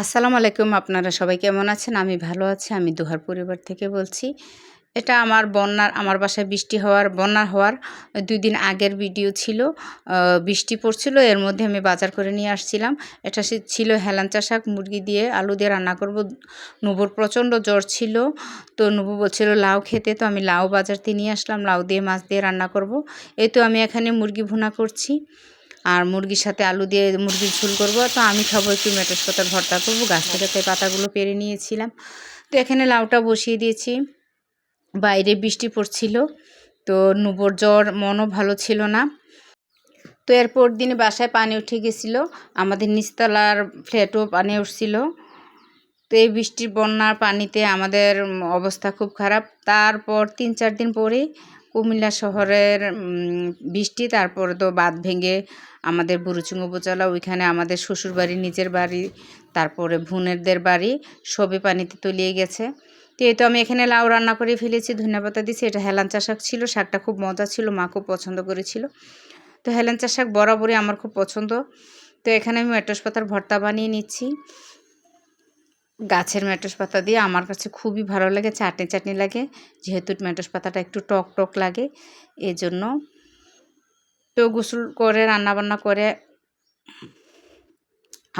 আসসালামু আলাইকুম, আপনারা সবাই কেমন আছেন? আমি ভালো আছি, আমি দুহার পরিবার থেকে বলছি। এটা আমার বন্যার, আমার বাসায় বৃষ্টি হওয়ার, বন্যা হওয়ার দুই দিন আগের ভিডিও ছিল। বৃষ্টি পড়ছিল, এর মধ্যে আমি বাজার করে নিয়ে আসছিলাম। এটা ছিল হেলাঞ্চা শাক, মুরগি দিয়ে আলু দিয়ে রান্না করব। নুবুর প্রচণ্ড জ্বর ছিল, তো নুবু বলছিল লাউ খেতে, তো আমি লাউ বাজার থেকে নিয়ে আসলাম, লাউ দিয়ে মাছ দিয়ে রান্না করব। এই তো আমি এখানে মুরগি ভুনা করছি। আর মুরগির সাথে আলু দিয়ে মুরগির ঝুল করব। তো আমি খাব একটু মেটস পাতার ভর্তা করব। গাছ থেকে তাই পাতাগুলো পেরে নিয়েছিলাম। তো এখানে লাউটা বসিয়ে দিয়েছি। বাইরে বৃষ্টি পড়ছিল। তো নুবর জ্বর মনও ভালো ছিল না। তো এরপর দিনে বাসায় পানি উঠে গেছিল। আমাদের নিচতলার ফ্ল্যাটও পানি উঠছিল। তো এই বৃষ্টির বন্যার পানিতে আমাদের অবস্থা খুব খারাপ। তারপর তিন চার দিন পরে কুমিল্লা শহরের বৃষ্টি, তারপর তো বাঁধ ভেঙে আমাদের বুরুচুং উপজেলা, ওইখানে আমাদের শ্বশুর বাড়ি নিজের বাড়ি, তারপরে ভুনেরদের বাড়ি সবই পানিতে তলিয়ে গেছে। তো এই তো আমি এখানে লাউ রান্না করে ফেলেছি ধন্যবাদ দিচ্ছি এটা হেলাঞ্চা শাক ছিল, শাকটা খুব মজা ছিল, মা খুব পছন্দ করেছিল। তো হেলাঞ্চা শাক বরাবরই আমার খুব পছন্দ। তো এখানে আমি মেটস পাতার ভর্তা বানিয়ে নিচ্ছি। গাছের মেটস পাতা দিয়ে আমার কাছে খুবই ভালো লাগে, চাটনি চাটনি লাগে। যেহেতু মেটস পাতাটা একটু টক টক লাগে এই জন্য তো গোসল করে, রান্নাবান্না করে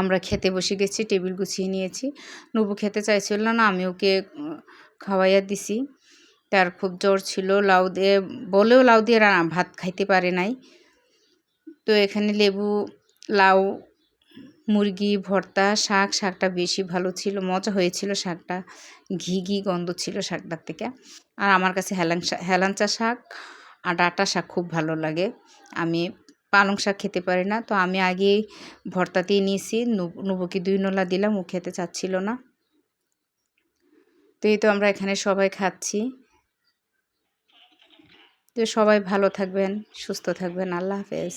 আমরা খেতে বসে গেছি, টেবিল গুছিয়ে নিয়েছি। নবু খেতে চাইছিল না, আমি ওকে খাওয়াইয়া দিছি। তার খুব জ্বর ছিল, লাউ দিয়ে, বলেও লাউ দিয়ে ভাত খাইতে পারে নাই। তো এখানে লেবু, লাউ মুরগি, ভর্তা, শাক, শাকটা বেশি ভালো ছিল, মজা হয়েছিল শাকটা। ঘি ঘি গন্ধ ছিল শাকটার থেকে। আর আমার কাছে হেলাং হেলাঞ্চা শাক আর ডাটা শাক খুব ভালো লাগে। আমি পালং শাক খেতে পারি না, তো আমি আগে ভর্তা দিয়ে নিয়েছি নুবুকে দুই নলা দিলাম, ও খেতে চাচ্ছিল না। তো এই তো আমরা এখানে সবাই খাচ্ছি। তো সবাই ভালো থাকবেন, সুস্থ থাকবেন, আল্লাহ হাফেজ।